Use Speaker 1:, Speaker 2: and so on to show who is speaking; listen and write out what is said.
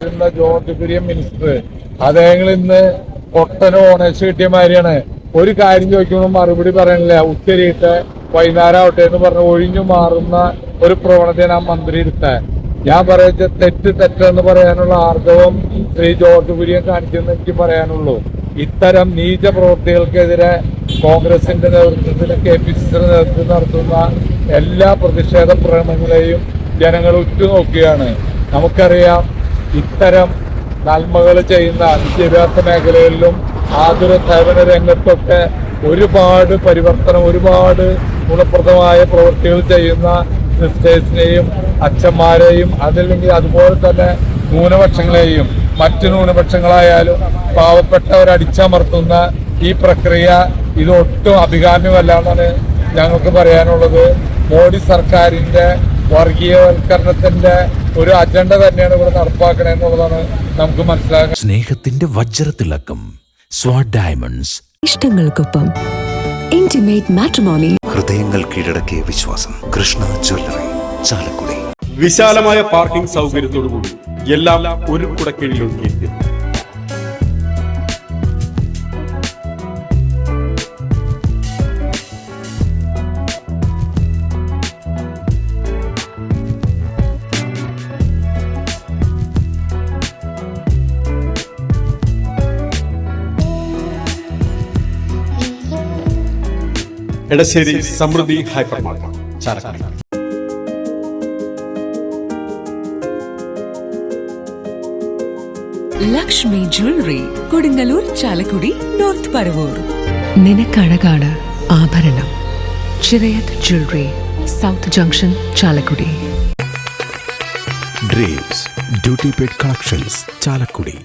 Speaker 1: ഇരുന്ന George Kurian minister അദ്ദേഹങ്ങൾ ഇന്ന് ഒട്ടനോ owners കിട്ടിയ മാതിരിയാണ്. ഒരു കാര്യം ചോദിക്കുമ്പോൾ മറുപടി പറയണില്ല ഉച്ചരിയിട്ട് വൈകുന്നേരം ആവട്ടെ എന്ന് പറഞ്ഞ് ഒഴിഞ്ഞു മാറുന്ന ഒരു പ്രവണതയാണ് ആ മന്ത്രി എടുത്തത് ഞാൻ പറയുന്നത് തെറ്റ് തെറ്റെന്ന് പറയാനുള്ള ആർജവം ശ്രീ ജോർജ് കുര്യൻ കാണിച്ചെന്ന് എനിക്ക് പറയാനുള്ളൂ. ഇത്തരം നീച പ്രവൃത്തികൾക്കെതിരെ കോൺഗ്രസിന്റെ നേതൃത്വത്തിൽ കെ പി സിയുടെ നേതൃത്വം നടത്തുന്ന എല്ലാ പ്രതിഷേധ പ്രകടനങ്ങളെയും ജനങ്ങൾ ഉറ്റുനോക്കുകയാണ്. നമുക്കറിയാം ഇത്തരം നന്മകൾ ചെയ്യുന്ന വിദ്യാഭ്യാസ മേഖലകളിലും ആതുര സേവന രംഗത്തൊക്കെ ഒരുപാട് പരിവർത്തനം ഒരുപാട് ഗുണപ്രദമായ പ്രവൃത്തികൾ ചെയ്യുന്ന സിസ്റ്റേഴ്സിനെയും അച്ഛന്മാരെയും അതല്ലെങ്കിൽ അതുപോലെ തന്നെ ന്യൂനപക്ഷങ്ങളെയും മറ്റു ന്യൂനപക്ഷങ്ങളായാലും പാവപ്പെട്ടവരടിച്ചമർത്തുന്ന ഈ പ്രക്രിയ ഇതൊട്ടും അഭികാമ്യമല്ല എന്നാണ് ഞങ്ങൾക്ക് പറയാനുള്ളത്. മോഡി സർക്കാരിന്റെ വർഗീയവൽക്കരണത്തിന്റെ ഒരു അജണ്ട തന്നെയാണ് ഇവിടെ നടപ്പാക്കണേ എന്നുള്ളതാണ് നമുക്ക് മനസ്സിലാക്കാൻ
Speaker 2: സ്നേഹത്തിന്റെ വജ്രത്തിളക്കം സ്വാഡ് ഡയമണ്ട്സ്
Speaker 3: ഇഷ്ടങ്ങൾക്കൊപ്പം ഇന്റിമേറ്റ് മാട്രിമോണി
Speaker 2: ഹൃദയങ്ങൾ കീഴടക്കിയ വിശ്വാസം കൃഷ്ണ ജ്വല്ലറി ചാലക്കുടി.
Speaker 4: വിശാലമായ പാർക്കിംഗ് സൗകര്യത്തോടുകൂടി എല്ലാം ഒരു കുടക്കീഴിൽ Edassery Samriddhi hyper market Chalakudy.
Speaker 3: Lakshmi jewellery Kodungallur Chalakudy north Paravur നിനക്കഴകാണ് ആഭരണം. Chirayath jewellery south junction Chalakudy.
Speaker 2: Dreams duty paid collections Chalakudy.